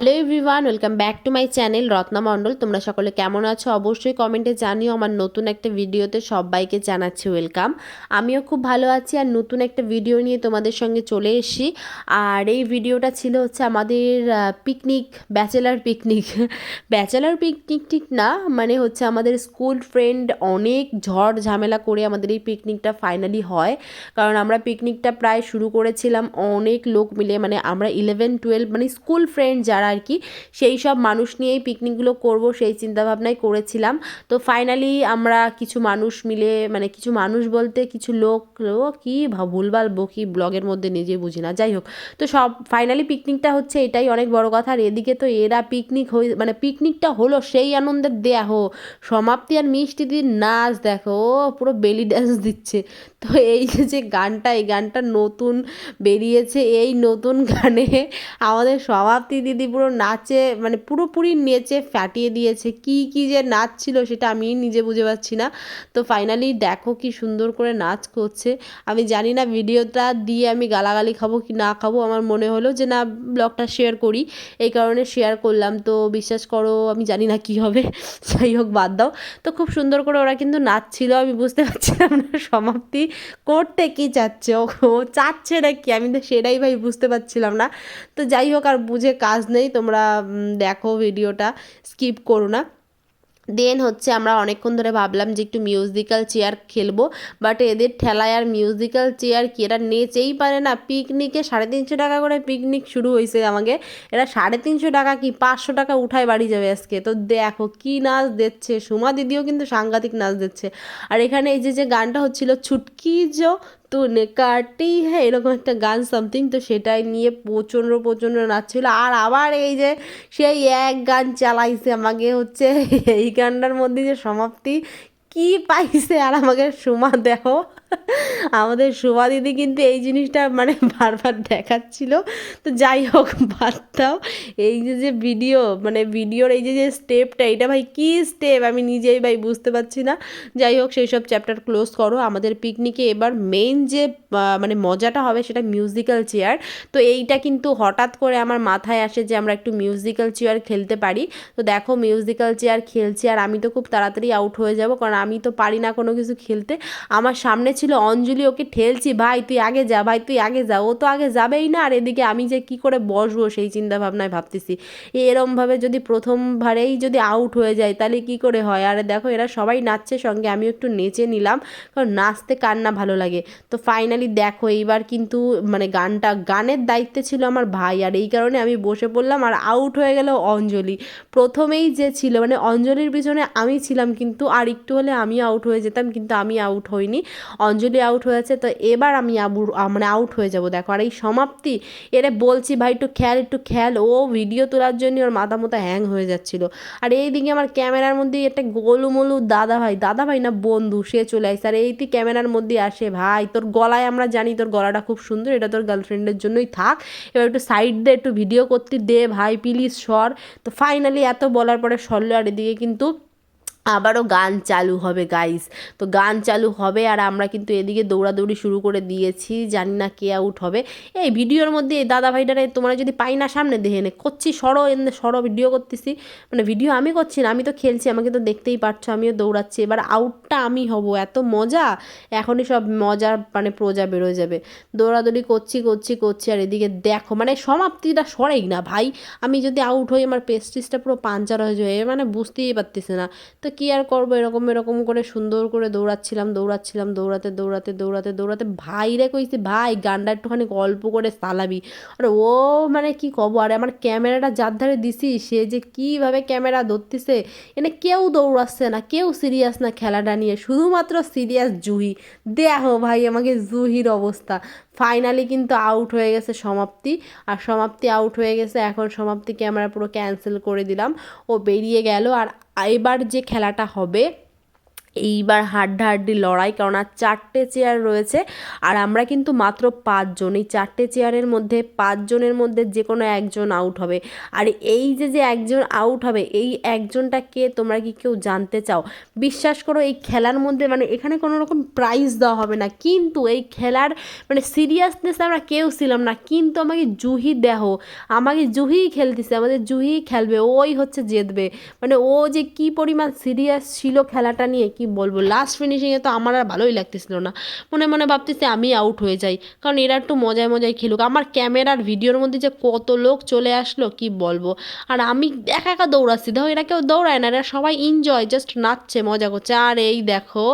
Hello everyone welcome back to my channel Ratna Mondal তোমরা সকলে কেমন আছো? অবশ্যই কমেন্টে জানিও। আমার নতুন একটা ভিডিওতে সবাইকে জানাচ্ছি ওয়েলকাম আমিও খুব ভালো আছি আর নতুন একটা ভিডিও নিয়ে তোমাদের সঙ্গে চলে এসেছি। আর এই ভিডিওটা ছিল হচ্ছে আমাদের picnic bachelor picnic bachelor picnic ঠিক না মানে হচ্ছে আমাদের স্কুল ফ্রেন্ড অনেক ঝড় ঝামেলা করে আমাদের এই পিকনিকটা ফাইনালি হয়। কারণ আমরা পিকনিকটা প্রায় শুরু করেছিলাম, অনেক লোক মিলে মানে আমরা ইলেভেন টুয়েলভ মানে স্কুল ফ্রেন্ড যারা আর কি সেই সব মানুষ নিয়েই পিকনিকগুলো করব, সেই চিন্তাভাবনাই করেছিলাম। তো ফাইনালি আমরা কিছু মানুষ মিলে মানে কিছু মানুষ বলতে কিছু লোক কি ভুলভাল বকি ব্লগের মধ্যে নিজে বুঝি না, যাই হোক। তো সব ফাইনালি পিকনিকটা হচ্ছে এটাই অনেক বড় কথা। আর এদিকে তো এরা পিকনিক হয়ে মানে পিকনিকটা হলো সেই আনন্দের দেয়া হো সমাপ্তি আর মিষ্টি দিন নাচ দেখো, ও পুরো বেলি ড্যান্স দিচ্ছে। তো এই যে গানটা, এই গানটা নতুন বেরিয়েছে, এই নতুন গানে আমাদের সমাপ্তি দিদি পুরো নাচে মানে পুরোপুরি নেচে ফাটিয়ে দিয়েছে। কি কি যে নাচ ছিল সেটা আমি নিজে বুঝে পাচ্ছি না। তো ফাইনালি দেখো কি সুন্দর করে নাচ করছে। আমি জানি না ভিডিওটা দিয়ে আমি গালাগালি খাব কি না খাব। আমার মনে হলো যে না, ব্লগটা শেয়ার করি। এই কারণে শেয়ার করলাম। তো বিশ্বাস করো, আমি জানি না কি হবে। যাই হোক, বাদ দাও। তো খুব সুন্দর করে ওরা কিন্তু নাচছিল। আমি বুঝতে পারছিলাম না সমাপ্তি করতে কি চাচ্ছে। ও চাচ্ছে না কি আমি তো সেটাই ভাই বুঝতে পারছিলাম না। তো যাই হোক, আর বুঝে কাজ নেই। তোমরা দেখো ভিডিওটা, স্কিপ করো না। দেন হচ্ছে আমরা অনেকক্ষণ ধরে ভাবলাম যে একটু মিউজিক্যাল চেয়ার খেলব, বাট এদের ঠেলায় আর মিউজিক্যাল চেয়ার কি, এরা নেচেই পারে না। পিকনিকে সাড়ে তিনশো টাকা করে পিকনিক শুরু হয়েছে আমাকে। এরা সাড়ে তিনশো টাকা কি পাঁচশো টাকা উঠায় বাড়ি যাবে আজকে? তো দেখো কি নাচ দিচ্ছে। সুমা দিদিও কিন্তু সাংঘাতিক নাচ দিচ্ছে। আর এখানে এই যে যে গানটা হচ্ছিল, ছুটকি জো তুনে কাটি হ্যাঁ এরকম একটা গান সামথিং তো সেটাই নিয়ে প্রচণ্ড প্রচণ্ড নাচছিল আর আবার এই যে সেই এক গান চালাইছে আমাকে হচ্ছে, এই গানটার মধ্যে যে সমাপ্তি, কি পাইছে? আর আমাকে সুমা দেহ আমাদের সুমা দিদি কিন্তু এই জিনিসটা মানে বারবার দেখাচ্ছিল। তো যাই হোক, বাদ দাও। এই যে যে ভিডিও মানে ভিডিওর এই যে যে স্টেপটা এটা ভাই কী স্টেপ আমি নিজেই ভাই বুঝতে পারছি না। যাই হোক, সেই সব চ্যাপ্টার ক্লোজ করো। আমাদের পিকনিকে এবার মেইন যে মানে মজাটা হবে সেটা মিউজিক্যাল চেয়ার তো এইটা কিন্তু হঠাৎ করে আমার মাথায় আসে যে আমরা একটু মিউজিক্যাল চেয়ার খেলতে পারি। তো দেখো মিউজিক্যাল চেয়ার খেলছি আর আমি তো খুব তাড়াতাড়ি আউট হয়ে যাব। কারণ আমি তো পারি না কোনো কিছু খেলতে। আমার সামনে ছিল অঞ্জলি, ওকে ঠেলছি, ভাই, তুই আগে যা, ভাই, তুই আগে যা। ও তো আগে যাবেই না, আর এদিকে আমি যে কি করে বসবো সেই চিন্তা ভাবনায় ভাবতেছি এরমভাবে যদি প্রথমবারেই যদি আউট হয়ে যায়, তাহলে কি করে হয়? আর দেখো, এরা সবাই নাচছে সঙ্গে আমি একটু নেচে নিলাম, কারণ নাচতে কার না ভালো লাগে। তো ফাইনালি দেখো, এইবার কিন্তু মানে গানটা, গানের দায়িত্বে ছিল আমার ভাই, আর এই কারণে আমি বসে পড়লাম, আর আউট হয়ে গেল অঞ্জলি। প্রথমেই যে ছিল মানে অঞ্জলির পিছনে আমি ছিলাম কিন্তু, আর একটু হলে আমি আউট হয়ে যেতাম, কিন্তু আমি আউট হইনি। অঞ্জলি আউট হয়েছে, তো এবার আমি আবু- মানে আউট হয়ে যাব। দেখো, আর এই সমাপ্তি, এরে বলছি ভাই, একটু খেয়াল একটু খেয়াল। ও ভিডিও তোলার জন্য ওর মাথা মতো হ্যাং হয়ে যাচ্ছিল। আর এইদিকে আমার ক্যামেরার মধ্যে একটা গোলুমলু দাদা ভাই দাদা ভাই না বন্ধু, সে চলে আসছে। আর এইটি ক্যামেরার মধ্যে আসে, ভাই, তোর গলায় আমরা জানি, তোর গলাটা খুব সুন্দর, এটা তোর গার্লফ্রেন্ডের জন্যই থাক। এবার একটু সাইড দে একটু ভিডিও করতে দে, ভাই প্লিজ সর। তো ফাইনালি এত বলার পরে সরলো, আর এদিকে কিন্তু আবারও গান চালু হবে গাইস তো গান চালু হবে আর আমরা কিন্তু এদিকে দৌড়াদৌড়ি শুরু করে দিয়েছি। জানি না কে আউট হবে। এই ভিডিওর মধ্যে এই দাদা ভাইটারে তোমরা যদি পাই না সামনে দেখে নে। করছি, সরো, এনে সরো ভিডিও করতেছি। মানে ভিডিও আমি করছি না, আমি তো খেলছি, আমাকে তো দেখতেই পারছ, আমিও দৌড়াচ্ছি। এবার আউটটা আমি হব, এত মজা। এখনই সব মজার মানে প্রজা বেরোয় যাবে। দৌড়াদৌড়ি করছি করছি করছি আর এদিকে দেখো মানে সমাপ্তিটা সরেই না ভাই। আমি যদি আউট হই, আমার পেস্টিসটা পুরো পাঞ্চার হয়ে যায় মানে বুঝতেই পারতেছে না। তো কী আর করব? এরকম এরকম করে সুন্দর করে দৌড়াচ্ছিলাম দৌড়াচ্ছিলাম, দৌড়াতে দৌড়াতে দৌড়াতে দৌড়াতে। ভাই রে কইছি, ভাই, গানটা একটুখানি অল্প করে চালাবি। আর ও মানে কি কব? আরে আমার ক্যামেরাটা যার ধারে দিছি, সে যে কীভাবে ক্যামেরা ধরতেছে, এনে কেউ দৌড়াচ্ছে না, কেউ সিরিয়াস না খেলাটা নিয়ে, শুধুমাত্র সিরিয়াস জুহি। দেখো ভাই, আমাকে জুহির অবস্থা। ফাইনালি কিন্তু আউট হয়ে গেছে সমাপ্তি, আর সমাপ্তি আউট হয়ে গেছে, এখন সমাপ্তিকে আমরা পুরো ক্যান্সেল করে দিলাম। ও বেরিয়ে গেল, আর এবার যে খেলাটা হবে এইবার হাড্ডাহাড্ডি লড়াই কেননা চারটে চেয়ার রয়েছে। আর আমরা কিন্তু মাত্র পাঁচজন, এই চারটে চেয়ারের মধ্যে, পাঁচজনের মধ্যে যে কোনো একজন আউট হবে। আর এই যে যে একজন আউট হবে, এই একজনটা কে তোমরা কি কেউ জানতে চাও? বিশ্বাস করো, এই খেলার মধ্যে মানে এখানে কোনো রকম প্রাইজ দেওয়া হবে না। কিন্তু এই খেলার মানে সিরিয়াসনেস আমরা কেউ ছিলাম না। কিন্তু আমাকে জুহি দেহ, আমাকে জুহিই খেলতেছে, আমাদের জুহিই খেলবে, ওই হচ্ছে জিতবে। মানে ও যে কি পরিমাণ সিরিয়াস ছিল খেলাটা নিয়ে, কি বলব লাস্ট ফিনিশিংয়ে তো আমার আর ভালোই লাগতেছিল না। মনে মনে ভাবতেছি আমি আউট হয়ে যাই, কারণ এরা একটু মজায় মজায় খেলুক। আমার ক্যামেরার ভিডিওর মধ্যে যে কত লোক চলে আসলো, কি বলব? আর আমি একা একা দৌড়াচ্ছি, দেখো এরা কেউ দৌড়ায় না, এরা সবাই এনজয় জাস্ট নাচছে, মজা করছে। আর এই দেখো,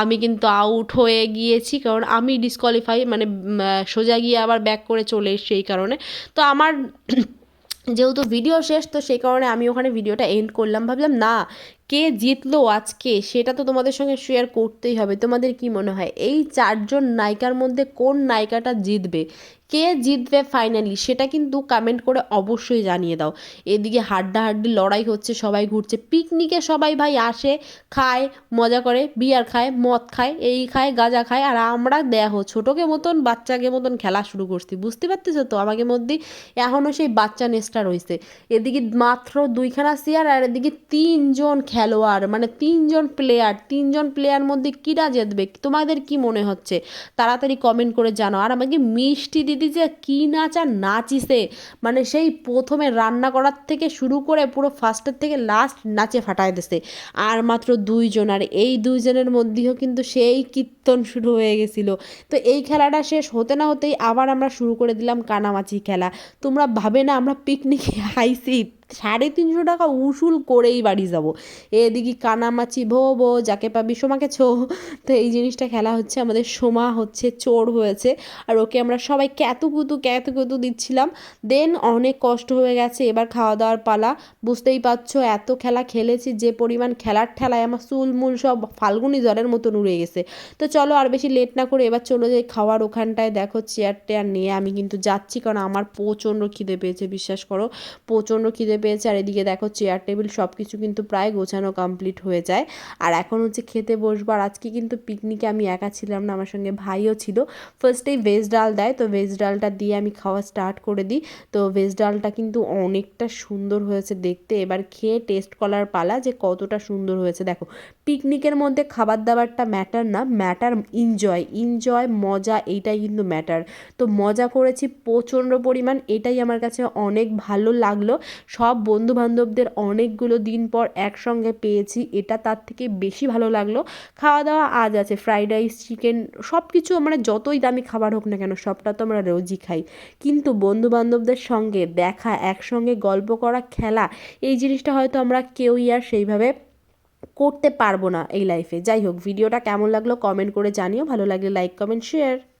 আমি কিন্তু আউট হয়ে গিয়েছি, কারণ আমি ডিসকোয়ালিফাই মানে সোজা গিয়ে আবার ব্যাক করে চলে এসছি এই কারণে। তো আমার যেহেতু ভিডিও শেষ, তো সেই কারণে আমি ওখানে ভিডিওটা এন্ড করলাম। ভাবলাম, না কে জিতলো আজকে, সেটা তো তোমাদের সঙ্গে শেয়ার করতেই হবে। তোমাদের কি মনে হয়? এই চারজন নায়িকার মধ্যে কোন নায়িকাটা জিতবে? কে জিতবে ফাইনালি সেটা কিন্তু কমেন্ট করে অবশ্যই জানিয়ে দাও। এদিকে হাড্ডাহাড্ডি লড়াই হচ্ছে, সবাই ঘুরছে। পিকনিকে সবাই ভাই আসে, খায়, মজা করে। বিয়ার খায়, মদ খায়, এই খায়, গাঁজা খায়, আর আমরা দেখো ছোটোকে মতন, বাচ্চাকে মতন খেলা শুরু করছি। বুঝতে পারতেছো তো? আমাকে মধ্যে এখনও সেই বাচ্চা নেস্টা রয়েছে। এদিকে মাত্র দুইখানা চেয়ার আর এদিকে তিনজন খেলোয়াড় মানে তিনজন প্লেয়ার তিনজন প্লেয়ার মধ্যে কিরা জিতবে? তোমাদের কি মনে হচ্ছে? তাড়াতাড়ি কমেন্ট করে জানাও। আর আমাকে মিষ্টি দিদি যে কী নাচ আর নাচিছে মানে সেই প্রথমে রান্না করার থেকে শুরু করে পুরো ফার্স্টের থেকে লাস্ট নাচে ফাটায় দিছে। আর মাত্র দুইজন, আর এই দুইজনের মধ্যেও কিন্তু সেই কীর্তন শুরু হয়ে গেছিল। তো এই খেলাটা শেষ হতে না হতেই আবার আমরা শুরু করে দিলাম কানামাচি খেলা। তোমরা ভাবে না আমরা পিকনিকে আইসি সাড়ে তিনশো টাকা উসুল করেই বাড়ি যাব। এদিকে কানামাছি ভো ভো যাকে পাবি সোমাকে ছো। তো এই জিনিসটা খেলা হচ্ছে, আমাদের সোমা হচ্ছে, চোর হয়েছে। আর ওকে আমরা সবাই ক্যাতুকুতু ক্যাতুকুতু দিচ্ছিলাম। দেন অনেক কষ্ট হয়ে গেছে, এবার খাওয়া দাওয়ার পালা। বুঝতেই পারছ, এত খেলা খেলেছি, যে পরিমাণ খেলার ঠেলায় আমার চুল মুল সব ফাল্গুনি জ্বরের মতন উড়ে গেছে। তো চলো আর বেশি লেট না করে এবার চলে যাই খাওয়ার ওখানটায়। দেখো চেয়ার টেয়ার নিয়ে আমি কিন্তু যাচ্ছি, কারণ আমার প্রচণ্ড খিদে পেয়েছে, বিশ্বাস করো। প্রচণ্ড খিদে পেয়েছে। আর এদিকে দেখো চেয়ার টেবিল সব কিছু কিন্তু প্রায় গোছানো কমপ্লিট হয়ে যায়। আর এখন হচ্ছে খেতে বসবো। আর আজকে কিন্তু পিকনিকে আমি একা ছিলাম না, আমার সঙ্গে ভাইও ছিল। ফার্স্টেই ভেজ ডাল দেয়, তো ভেজ ডালটা দিয়ে আমি খাওয়া স্টার্ট করে দিই। তো ভেজ ডালটা কিন্তু অনেকটা সুন্দর হয়েছে দেখতে। এবার খেয়ে টেস্ট করার পালা যে কতটা সুন্দর হয়েছে। দেখো পিকনিকের মধ্যে খাবার দাবারটা ম্যাটার না ম্যাটার এনজয় এনজয় মজা, এইটাই কিন্তু ম্যাটার তো মজা করেছি প্রচণ্ড পরিমাণ। এটাই আমার কাছে অনেক ভালো লাগল। সব বন্ধু বান্ধবদের অনেকগুলো দিন পর একসঙ্গে পেয়েছি, এটা তার থেকে বেশি ভালো লাগল। খাওয়া দাওয়া আজ আছে, ফ্রাইড রাইস, চিকেন সব কিছু মানে যতই দামি খাবার হোক না কেন, সবটা তো আমরা রোজই খাই। কিন্তু বন্ধু বান্ধবদের সঙ্গে দেখা, একসঙ্গে গল্প করা, খেলা, এই জিনিসটা হয়তো আমরা কেউই আর সেইভাবে করতে পারব না এই লাইফে যাই হোক, ভিডিওটা কেমন লাগল কমেন্ট করে জানিও, ভালো লাগলে লাইক কমেন্ট শেয়ার